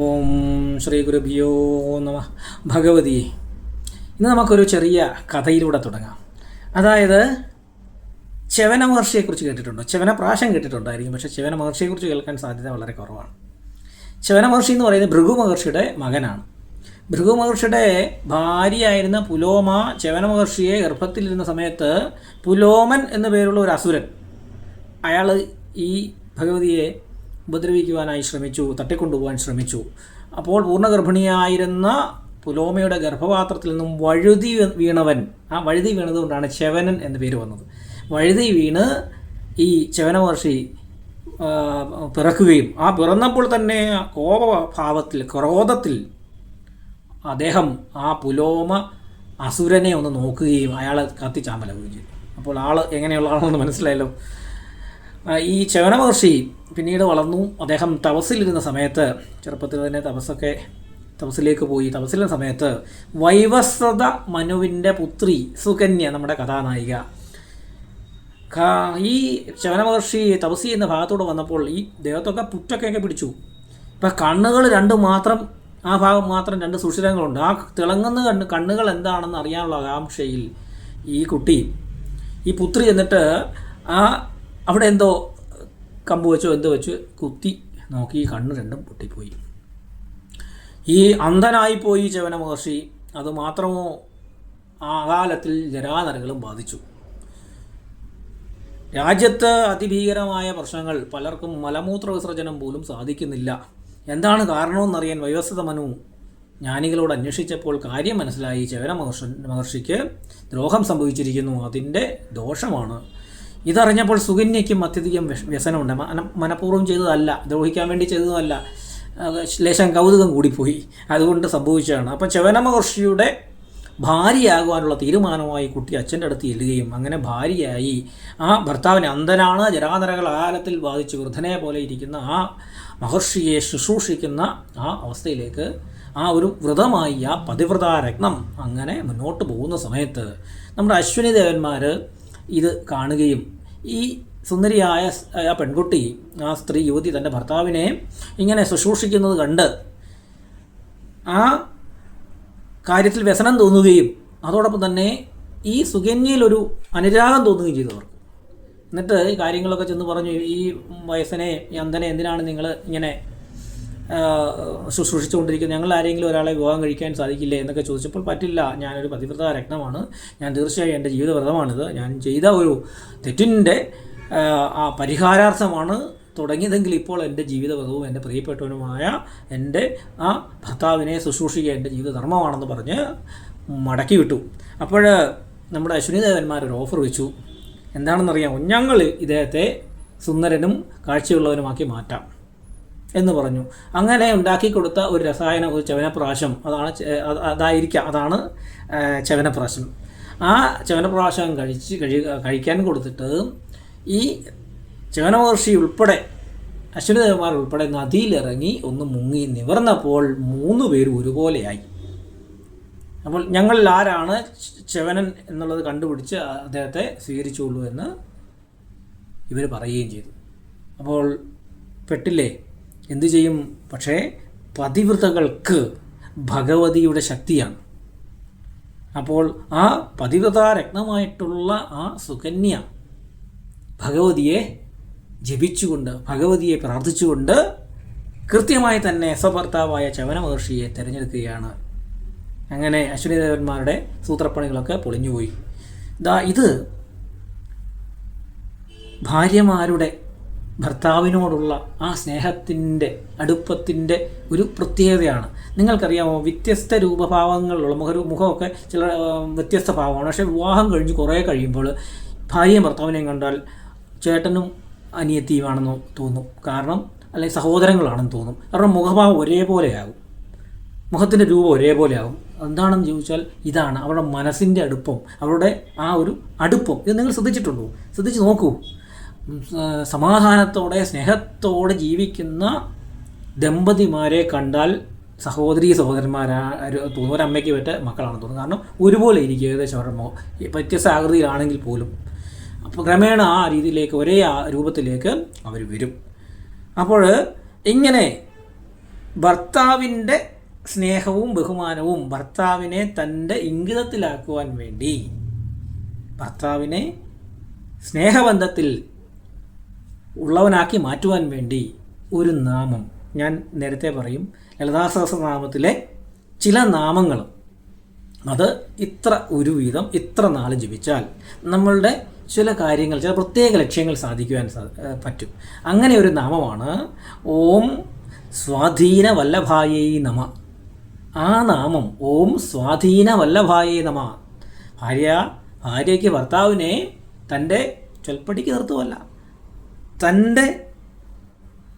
ഓം ശ്രീ ഗുരുഭ്യോ നമ ഭഗവതി. ഇന്ന് നമുക്കൊരു ചെറിയ കഥയിലൂടെ തുടങ്ങാം. അതായത് ചെവന മഹർഷിയെക്കുറിച്ച് കേട്ടിട്ടുണ്ടോ? ചെവന പ്രാശം കേട്ടിട്ടുണ്ടായിരിക്കും പക്ഷേ ചെവന മഹർഷിയെക്കുറിച്ച് കേൾക്കാൻ സാധ്യത വളരെ കുറവാണ്. ചെവന മഹർഷി എന്ന് പറയുന്നത് ഭൃഗു മഹർഷിയുടെ മകനാണ്. ഭൃഗു മഹർഷിയുടെ ഭാര്യയായിരുന്ന പുലോമ ചെവന മഹർഷിയെ ഗർഭത്തിലിരുന്ന സമയത്ത് പുലോമൻ എന്നു പേരുള്ള ഒരു അസുരൻ അയാൾ ഈ ഭഗവതിയെ ഉപദ്രവിക്കുവാനായി ശ്രമിച്ചു തട്ടിക്കൊണ്ടുപോകാൻ ശ്രമിച്ചു. അപ്പോൾ പൂർണഗർഭിണിയായിരുന്ന പുലോമയുടെ ഗർഭപാത്രത്തിൽ നിന്നും വഴുതി വീണവൻ ആ വഴുതി വീണതുകൊണ്ടാണ് ചെവനൻ എന്ന പേര് വന്നത്. വഴുതി വീണ് ഈ ചെവന മഹർഷി ആ, പിറക്കുകയും ആ പിറന്നപ്പോൾ തന്നെ കോപഭാവത്തിൽ ക്രോധത്തിൽ അദ്ദേഹം ആ പുലോമ അസുരനെ ഒന്ന് നോക്കുകയും അയാളെ കത്തിച്ചാമ്പലാവുകയും ചെയ്തു. അപ്പോൾ ആൾ എങ്ങനെയുള്ള ആളെന്ന് മനസ്സിലായല്ലോ? ഈ ചവന മഹർഷി പിന്നീട് വളർന്നു. അദ്ദേഹം തപസ്സിലിരുന്ന സമയത്ത് ചെറുപ്പത്തിൽ തന്നെ തപസ്സൊക്കെ തപസ്സിലേക്ക് പോയി. തപസ്സിലിരുന്ന സമയത്ത് വൈവസ്വത മനുവിന്റെ പുത്രി സുകന്യ നമ്മുടെ കഥാനായിക. ഈ ചവന മഹർഷി തപസ് ചെയ്യുന്ന ഭാഗത്തോട് വന്നപ്പോൾ ഈ ദേഹത്തൊക്കെ പുറ്റൊക്കെയൊക്കെ പിടിച്ചു. ഇപ്പം കണ്ണുകൾ രണ്ട് മാത്രം ആ ഭാഗം മാത്രം രണ്ട് സുഷിരങ്ങളുണ്ട്. ആ തിളങ്ങുന്ന കണ്ണ് കണ്ണുകൾ എന്താണെന്ന് അറിയാനുള്ള ആകാംക്ഷയിൽ ഈ കുട്ടി ഈ പുത്രി എന്നിട്ട് ആ അവിടെ എന്തോ കമ്പ് വെച്ചോ എന്തോ വെച്ച് കുത്തി നോക്കി കണ്ണ് രണ്ടും പൊട്ടിപ്പോയി. ഈ അന്ധനായിപ്പോയി ചവന മഹർഷി അതുമാത്രമോ അകാലത്തിൽ ജരാനരകളും ബാധിച്ചു. രാജ്യത്ത് അതിഭീകരമായ പ്രശ്നങ്ങൾ പലർക്കും മലമൂത്ര വിസർജനം പോലും സാധിക്കുന്നില്ല. എന്താണ് കാരണമെന്നറിയാൻ വൈവസ്വത മനു ജ്ഞാനികളോട് അന്വേഷിച്ചപ്പോൾ കാര്യം മനസ്സിലായി. ചവന മഹർഷ മഹർഷിക്ക് ദ്രോഹം സംഭവിച്ചിരിക്കുന്നു. അതിന്റെ ദോഷമാണ്. ഇതറിഞ്ഞപ്പോൾ സുകന്യയ്ക്കും അത്യധികം വ്യസനമുണ്ട്. മന മനഃപൂർവം ചെയ്തതല്ല ദ്രോഹിക്കാൻ വേണ്ടി ചെയ്തതല്ല. ലേശം കൗതുകം കൂടിപ്പോയി. അതുകൊണ്ട് സംഭവിച്ചതാണ്. അപ്പോൾ ചവന മഹർഷിയുടെ ഭാര്യയാകുവാനുള്ള തീരുമാനമായി കുട്ടി അച്ഛന്റെ അടുത്ത് ചെല്ലുകയും അങ്ങനെ ഭാര്യയായി ആ ഭർത്താവിന് അന്ധനാണ് ജരാനരകൾ ആലത്തിൽ ബാധിച്ച് വൃദ്ധനെ പോലെ ഇരിക്കുന്ന ആ മഹർഷിയെ ശുശ്രൂഷിക്കുന്ന ആ അവസ്ഥയിലേക്ക് ആ ഒരു വ്രതമായി ആ പതിവ്രതാരത്നം അങ്ങനെ മുന്നോട്ട് പോകുന്ന സമയത്ത് നമ്മുടെ അശ്വിനി ദേവന്മാർ ഇത് കാണുകയും ഈ സുന്ദരിയായ ആ പെൺകുട്ടി ആ സ്ത്രീ യുവതി തന്റെ ഭർത്താവിനെ ഇങ്ങനെ ശുശ്രൂഷിക്കുന്നത് കണ്ട് ആ കാര്യത്തിൽ വ്യസനം തോന്നുകയും അതോടൊപ്പം തന്നെ ഈ സുകന്യയിലൊരു അനുരാഗം തോന്നുകയും ചെയ്തു അവർക്ക്. എന്നിട്ട് കാര്യങ്ങളൊക്കെ ചെന്ന് പറഞ്ഞു ഈ വയസ്സനെ അന്തനെ എന്തിനാണ് നിങ്ങൾ ഇങ്ങനെ ശുശ്രൂഷിച്ചുകൊണ്ടിരിക്കുന്നത് ഞങ്ങൾ ആരെങ്കിലും ഒരാളെ വിവാഹം കഴിക്കാൻ സാധിക്കില്ലേ എന്നൊക്കെ ചോദിച്ചപ്പോൾ പറ്റില്ല. ഞാനൊരു പതിവ്രത രക്തമാണ് ഞാൻ തീർച്ചയായും എന്റെ ജീവിതവ്രതമാണിത്. ഞാൻ ചെയ്ത ഒരു തെറ്റിന്റെ ആ പരിഹാരാർത്ഥമാണ് തുടങ്ങിയതെങ്കിൽ ഇപ്പോൾ എന്റെ ജീവിതവ്രതവും എന്റെ പ്രിയപ്പെട്ടവനുമായ എന്റെ ആ ഭർത്താവിനെ ശുശ്രൂഷിക്കുക എന്റെ ജീവിതധർമ്മമാണെന്ന് പറഞ്ഞ് മടക്കി വിട്ടു. അപ്പോൾ നമ്മുടെ അശ്വിനി ദേവന്മാർ ഒരു ഓഫർ വെച്ചു. എന്താണെന്നറിയാമോ? ഞങ്ങൾ ഇദ്ദേഹത്തെ സുന്ദരനും കാഴ്ചയുള്ളവനുമാക്കി മാറ്റാം. എന്ന് പറഞ്ഞു. അങ്ങനെ ഉണ്ടാക്കി കൊടുത്ത ഒരു രസായന ഒരു ചവനപ്രാശം അതാണ് അതായിരിക്കാം അതാണ് ചവനപ്രാശം. ആ ചവനപ്രാശം കഴിച്ച് കഴി കഴിക്കാൻ കൊടുത്തിട്ട് ഈ ചവനമഹർഷി ഉൾപ്പെടെ അശ്വനിദേവന്മാർ ഉൾപ്പെടെ നദിയിലിറങ്ങി ഒന്ന് മുങ്ങി നിവർന്നപ്പോൾ മൂന്ന് പേരും ഒരുപോലെയായി. അപ്പോൾ ഞങ്ങളിൽ ആരാണ് ചവനൻ എന്നുള്ളത് കണ്ടുപിടിച്ച് അദ്ദേഹത്തെ സ്വീകരിച്ചുള്ളൂ എന്ന് ഇവർ പറയുകയും ചെയ്തു. അപ്പോൾ പെട്ടില്ലേ? എന്തു ചെയ്യും? പക്ഷേ പതിവ്രതകൾക്ക് ഭഗവതിയുടെ ശക്തിയാണ്. അപ്പോൾ ആ പതിവ്രതാരത്നമായിട്ടുള്ള ആ സുകന്യ ഭഗവതിയെ ജപിച്ചുകൊണ്ട് ഭഗവതിയെ പ്രാർത്ഥിച്ചുകൊണ്ട് കൃത്യമായി തന്നെ സ്വഭർത്താവായ ചവന മഹർഷിയെ തിരഞ്ഞെടുക്കുകയാണ്. അങ്ങനെ അശ്വനിദേവന്മാരുടെ സൂത്രപ്പണികളൊക്കെ പൊളിഞ്ഞുപോയി. ദാ ഇത് ഭാര്യമാരുടെ ഭർത്താവിനോടുള്ള ആ സ്നേഹത്തിന്റെ അടുപ്പത്തിന്റെ ഒരു പ്രത്യേകതയാണ്. നിങ്ങൾക്കറിയാമോ വ്യത്യസ്ത രൂപഭാവങ്ങളുള്ള മുഖ മുഖമൊക്കെ ചില വ്യത്യസ്ത ഭാവമാണ്. പക്ഷേ വിവാഹം കഴിഞ്ഞ് കുറേ കഴിയുമ്പോൾ ഭാര്യയും ഭർത്താവിനെയും കണ്ടാൽ ചേട്ടനും അനിയത്തിയുമാണെന്ന് തോന്നും. കാരണം അല്ലെങ്കിൽ സഹോദരങ്ങളാണെന്ന് തോന്നും. കാരണം മുഖഭാവം ഒരേപോലെയാകും. മുഖത്തിന്റെ രൂപം ഒരേപോലെയാകും. എന്താണെന്ന് ചോദിച്ചാൽ ഇതാണ്. അവരുടെ മനസ്സിന്റെ അടുപ്പം അവരുടെ ആ ഒരു അടുപ്പം. ഇത് നിങ്ങൾ ശ്രദ്ധിച്ചിട്ടുണ്ടോ? ശ്രദ്ധിച്ച് നോക്കൂ. സമാധാനത്തോടെ സ്നേഹത്തോടെ ജീവിക്കുന്ന ദമ്പതിമാരെ കണ്ടാൽ സഹോദരി സഹോദരന്മാരാ തോന്നുന്നു അമ്മയ്ക്ക് പറ്റ മക്കളാണെന്ന് തോന്നുന്നു. കാരണം ഒരുപോലെ ഇരിക്കും ഏകദേശം അവരുടെ മുഖം. വ്യത്യസ്ത ആകൃതിയിലാണെങ്കിൽ പോലും. അപ്പോൾ ക്രമേണ ആ രീതിയിലേക്ക് ഒരേ രൂപത്തിലേക്ക് അവർ വരും. അപ്പോൾ ഇങ്ങനെ ഭർത്താവിന്റെ സ്നേഹവും ബഹുമാനവും ഭർത്താവിനെ തന്റെ ഇംഗിതത്തിലാക്കുവാൻ വേണ്ടി ഭർത്താവിനെ സ്നേഹബന്ധത്തിൽ ഉള്ളവനാക്കി മാറ്റുവാൻ വേണ്ടി ഒരു നാമം. ഞാൻ നേരത്തെ പറയും ലളിതാ സഹസ്രനാമത്തിലെ ചില നാമങ്ങൾ അത് ഇത്ര ഒരു വീതം ഇത്ര നാൾ ജപിച്ചാൽ നമ്മളുടെ ചില കാര്യങ്ങൾ ചില പ്രത്യേക ലക്ഷ്യങ്ങൾ സാധിക്കുവാൻ പറ്റും. അങ്ങനെ ഒരു നാമമാണ് ഓം സ്വാധീന വല്ലഭായേ നമ. ആ നാമം ഓം സ്വാധീന വല്ലഭായേ നമ. ഭാര്യ ഭാര്യയ്ക്ക് ഭർത്താവിനെ തന്റെ ചൊൽപ്പടിക്ക് നിർത്തുമല്ല തന്റെ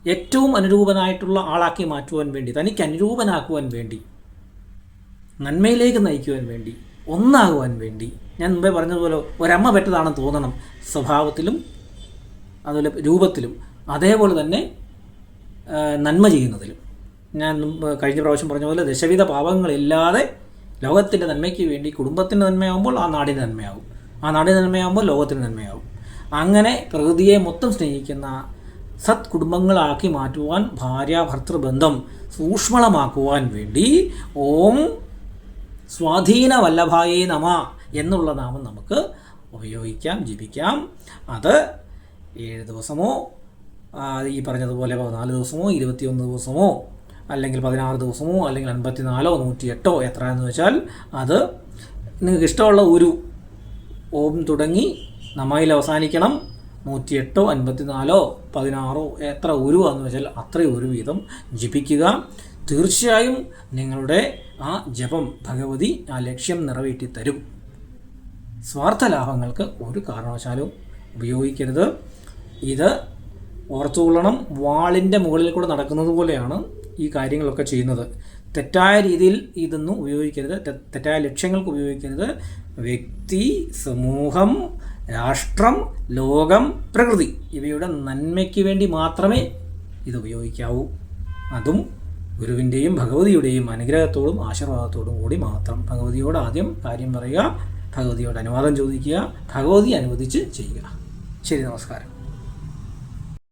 ഏറ്റവും അനുരൂപനായിട്ടുള്ള ആളാക്കി മാറ്റുവാൻ വേണ്ടി തനിക്ക് അനുരൂപനാക്കുവാൻ വേണ്ടി നന്മയിലേക്ക് നയിക്കുവാൻ വേണ്ടി ഒന്നാകുവാൻ വേണ്ടി ഞാൻ മുമ്പേ പറഞ്ഞതുപോലെ ഒരമ്മ പെട്ടതാണെന്ന് തോന്നണം സ്വഭാവത്തിലും അതുപോലെ രൂപത്തിലും അതേപോലെ തന്നെ നന്മ ചെയ്യുന്നതിലും. ഞാൻ കഴിഞ്ഞ പ്രാവശ്യം പറഞ്ഞ പോലെ ദശവിധ പാപങ്ങളില്ലാതെ ലോകത്തിന്റെ നന്മയ്ക്ക് വേണ്ടി കുടുംബത്തിന്റെ നന്മയാകുമ്പോൾ ആ നാടിന്റെ നന്മയാകും. ആ നാടിന്റെ നന്മയാകുമ്പോൾ ലോകത്തിന്റെ നന്മയാകും. അങ്ങനെ പ്രകൃതിയെ മൊത്തം സ്നേഹിക്കുന്ന സത് കുടുംബങ്ങളാക്കി മാറ്റുവാൻ ഭാര്യ ഭർത്തൃബന്ധം സൂക്ഷ്മളമാക്കുവാൻ വേണ്ടി ഓം സ്വാധീന വല്ലഭായേ നമ എന്നുള്ള നാമം നമുക്ക് ഉപയോഗിക്കാം ജപിക്കാം. അത് ഏഴ് ദിവസമോ ഈ പറഞ്ഞതുപോലെ പതിനാല് ദിവസമോ ഇരുപത്തിയൊന്ന് ദിവസമോ അല്ലെങ്കിൽ പതിനാറ് ദിവസമോ അല്ലെങ്കിൽ അൻപത്തിനാലോ നൂറ്റിയെട്ടോ എത്ര എന്ന് വെച്ചാൽ അത് നിങ്ങൾക്ക് ഇഷ്ടമുള്ള ഒരു ഓം തുടങ്ങി നമയിൽ അവസാനിക്കണം. നൂറ്റിയെട്ടോ അൻപത്തിനാലോ പതിനാറോ എത്ര ഉരുവാന്ന് വെച്ചാൽ അത്രയും ഒരു വീതം ജപിക്കുക. തീർച്ചയായും നിങ്ങളുടെ ആ ജപം ഭഗവതി ആ ലക്ഷ്യം നിറവേറ്റി തരും സ്വാർത്ഥ ലാഭങ്ങൾക്ക് ഒരു കാരണവശാലും ഉപയോഗിക്കരുത്. ഇത് ഓർത്തുകൊള്ളണം. വാളിന്റെ മുകളിൽ കൂടെ നടക്കുന്നത് പോലെയാണ് ഈ കാര്യങ്ങളൊക്കെ ചെയ്യുന്നത്. തെറ്റായ രീതിയിൽ ഇതൊന്നും ഉപയോഗിക്കരുത്. തെറ്റായ ലക്ഷ്യങ്ങൾക്ക് ഉപയോഗിക്കരുത്. വ്യക്തി സമൂഹം രാഷ്ട്രം ലോകം പ്രകൃതി ഇവയുടെ നന്മയ്ക്ക് വേണ്ടി മാത്രമേ ഇത് ഉപയോഗിക്കാവൂ. അതും ഗുരുവിന്റെയും ഭഗവതിയുടെയും അനുഗ്രഹത്തോടും ആശീർവാദത്തോടും കൂടി മാത്രം. ഭഗവതിയോട് ആദ്യം കാര്യം പറയുക ഭഗവതിയോട് അനുവാദം ചോദിക്കുക ഭഗവതി അനുവദിച്ച് ചെയ്യുക. ശരി നമസ്കാരം.